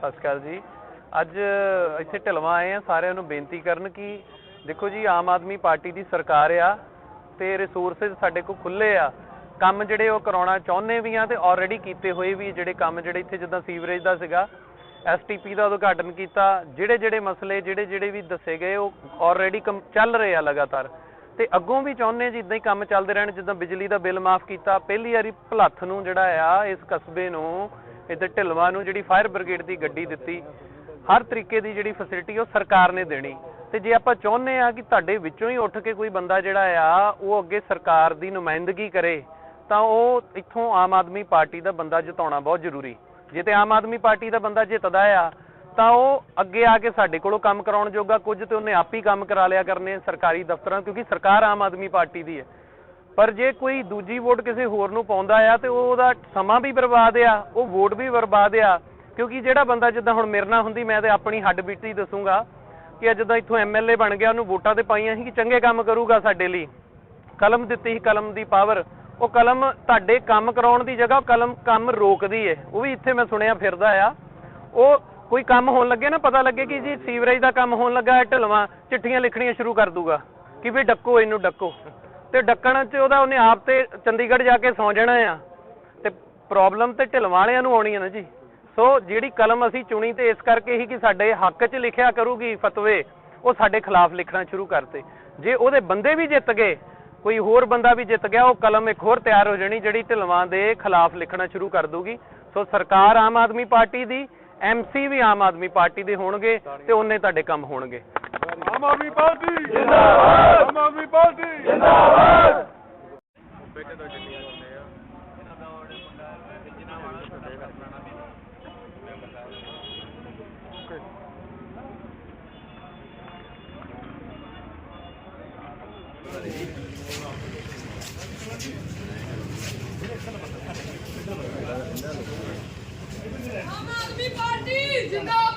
ਸਤਿ ਸ਼੍ਰੀ ਅਕਾਲ ਜੀ। ਅੱਜ ਇੱਥੇ ਢਲਵਾ ਆਏ ਆ ਸਾਰਿਆਂ ਨੂੰ ਬੇਨਤੀ ਕਰਨ ਕਿ ਦੇਖੋ ਜੀ, ਆਮ ਆਦਮੀ ਪਾਰਟੀ ਦੀ ਸਰਕਾਰ ਆ ਤੇ ਰਿਸੋਰਸਸ ਸਾਡੇ ਕੋਲ ਖੁੱਲੇ ਆ। ਕੰਮ ਜਿਹੜੇ ਉਹ ਕਰਾਉਣਾ ਚਾਹੁੰਦੇ ਵੀ ਆ ਤੇ ਆਲਰੇਡੀ ਕੀਤੇ ਹੋਏ ਵੀ ਜਿਹੜੇ ਕੰਮ ਜਿਹੜੇ ਇੱਥੇ ਜਿੱਦਾਂ ਸੀਵਰੇਜ ਦਾ ਸੀਗਾ ਐਸਟੀਪੀ ਦਾ ਉਦਘਾਟਨ ਕੀਤਾ ਜਿਹੜੇ ਜਿਹੜੇ ਮਸਲੇ ਜਿਹੜੇ ਜਿਹੜੇ ਵੀ ਦੱਸੇ ਗਏ, ਉਹ ਆਲਰੇਡੀ ਚੱਲ ਰਹੇ ਆ ਲਗਾਤਾਰ। ਤੇ ਅੱਗੋਂ ਵੀ ਚਾਹੁੰਦੇ ਜੀ ਜਿੱਦਾਂ ਹੀ ਕੰਮ ਚੱਲਦੇ ਰਹਿਣ, ਜਿੱਦਾਂ ਬਿਜਲੀ ਦਾ ਬਿੱਲ ਮਾਫ ਕੀਤਾ, ਪਹਿਲੀ ਵਾਰੀ ਭਲੱਥ ਨੂੰ ਜਿਹੜਾ ਆ, ਇਸ ਕਸਬੇ ਨੂੰ, ਇੱਧਰ ਢਿਲਵਾ ਨੂੰ ਜਿਹੜੀ ਫਾਇਰ ਬ੍ਰਿਗੇਡ ਦੀ ਗੱਡੀ ਦਿੱਤੀ, ਹਰ ਤਰੀਕੇ ਦੀ ਜਿਹੜੀ ਫੈਸਿਲਿਟੀ ਉਹ ਸਰਕਾਰ ਨੇ ਦੇਣੀ। ਤੇ ਜੇ ਆਪਾਂ ਚਾਹੁੰਦੇ ਆ ਕਿ ਤੁਹਾਡੇ ਵਿੱਚੋਂ ਹੀ ਉੱਠ ਕੇ ਕੋਈ ਬੰਦਾ ਜਿਹੜਾ ਆ, ਉਹ ਅੱਗੇ ਸਰਕਾਰ ਦੀ ਨੁਮਾਇੰਦਗੀ ਕਰੇ, ਤਾਂ ਉਹ ਇੱਥੋਂ ਆਮ ਆਦਮੀ ਪਾਰਟੀ ਦਾ ਬੰਦਾ ਜਿਤਾਉਣਾ ਬਹੁਤ ਜ਼ਰੂਰੀ। ਜੇ ਤੇ ਆਮ ਆਦਮੀ ਪਾਰਟੀ ਦਾ ਬੰਦਾ ਜਿੱਤਦਾ ਆ ਤਾਂ ਉਹ ਅੱਗੇ ਆ ਕੇ ਸਾਡੇ ਕੋਲੋਂ ਕੰਮ ਕਰਾਉਣ ਜੋਗਾ ਕੁਝ ਤੇ ਉਹਨੇ ਆਪ ਹੀ ਕੰਮ ਕਰਾ ਲਿਆ ਕਰਨੇ ਸਰਕਾਰੀ ਦਫ਼ਤਰਾਂ ਕਿਉਂਕਿ ਸਰਕਾਰ ਆਮ ਆਦਮੀ ਪਾਰਟੀ ਦੀ ਹੈ। ਪਰ ਜੇ ਕੋਈ ਦੂਜੀ ਵੋਟ ਕਿਸੇ ਹੋਰ ਨੂੰ ਪਾਉਂਦਾ ਆ ਤੇ ਉਹ ਉਹਦਾ ਸਮਾਂ ਵੀ ਬਰਬਾਦ ਆ, ਉਹ ਵੋਟ ਵੀ ਬਰਬਾਦ ਆ, ਕਿਉਂਕਿ ਜਿਹੜਾ ਬੰਦਾ ਜਿੱਦਾਂ ਹੁਣ ਮੇਰੇ ਨਾਲ ਹੁੰਦੀ, ਮੈਂ ਤੇ ਆਪਣੀ ਹੱਡ ਬੀਤੀ ਦੱਸੂਗਾ ਕਿ ਅੱਜ ਦਾ ਇੱਥੋਂ ਐਮਐਲਏ ਬਣ ਗਿਆ, ਉਹਨੂੰ ਵੋਟਾਂ ਤੇ ਪਾਈਆਂ ਸੀ ਕਿ ਚੰਗੇ ਕੰਮ ਕਰੂਗਾ ਸਾਡੇ ਲਈ। ਕਲਮ ਦਿੱਤੀ ਸੀ, ਕਲਮ ਦੀ ਪਾਵਰ। ਉਹ ਕਲਮ ਤੁਹਾਡੇ ਕੰਮ ਕਰਾਉਣ ਦੀ ਜਗ੍ਹਾ ਕਲਮ ਕੰਮ ਰੋਕਦੀ ਏ। ਉਹ ਵੀ ਇੱਥੇ ਮੈਂ ਸੁਣਿਆ ਫਿਰਦਾ ਆ। ਉਹ ਕੋਈ ਕੰਮ ਹੋਣ ਲੱਗੇ ਨਾ, ਪਤਾ ਲੱਗੇ ਕਿ ਜੀ ਸੀਵਰੇਜ ਦਾ ਕੰਮ ਹੋਣ ਲੱਗਾ ਹੈ ਢਲਵਾ, ਚਿੱਠੀਆਂ ਲਿਖਣੀਆਂ ਸ਼ੁਰੂ ਕਰ ਦੂਗਾ ਕਿ ਵੀ ਡੱਕੋ, ਇਹਨੂੰ ਡੱਕੋ। ਤੇ ਡੱਕਣ ਚ ਉਹਦਾ ਉਹਨੇ ਆਪ ਤੇ ਚੰਡੀਗੜ੍ਹ ਜਾ ਕੇ ਸੌਂ ਜਾਣਾ ਆ। ਤੇ ਪ੍ਰੋਬਲਮ ਤੇ ਢਿਲਵਾਂ ਵਾਲਿਆਂ ਨੂੰ ਆਉਣੀ ਹੈ ਨਾ ਜੀ। ਸੋ ਜਿਹੜੀ ਕਲਮ ਅਸੀਂ ਚੁਣੀ ਤੇ ਇਸ ਕਰਕੇ ਹੀ ਕਿ ਸਾਡੇ ਹੱਕ 'ਚ ਲਿਖਿਆ ਕਰੂਗੀ ਫਤਵੇ, ਉਹ ਸਾਡੇ ਖਿਲਾਫ ਲਿਖਣਾ ਸ਼ੁਰੂ ਕਰਤੇ। ਜੇ ਉਹਦੇ ਬੰਦੇ ਵੀ ਜਿੱਤ ਗਏ, ਕੋਈ ਹੋਰ ਬੰਦਾ ਵੀ ਜਿੱਤ ਗਿਆ, ਉਹ ਕਲਮ ਇੱਕ ਹੋਰ ਤਿਆਰ ਹੋ ਜਾਣੀ ਜਿਹੜੀ ਢਿਲਵਾਂ ਦੇ ਖਿਲਾਫ ਲਿਖਣਾ ਸ਼ੁਰੂ ਕਰ ਦੂਗੀ। ਸੋ ਸਰਕਾਰ ਆਮ ਆਦਮੀ ਪਾਰਟੀ ਦੀ ਐਮਸੀ ਵੀ ਆਮ ਆਦਮੀ ਪਾਰਟੀ ਦੇ ਹੋਣਗੇ ਤੇ ਉਹਨੇ ਤੁਹਾਡੇ ਕੰਮ ਹੋਣਗੇ। ਆਮ ਆਦਮੀ ਪਾਰਟੀ! ਜਿੰਦਾਬਾਦ! ਆਮ ਆਦਮੀ ਪਾਰਟੀ! ਜਿੰਦਾਬਾਦ! ਆਮ ਆਦਮੀ ਪਾਰਟੀ ਜਿੰਦਾਬਾਦ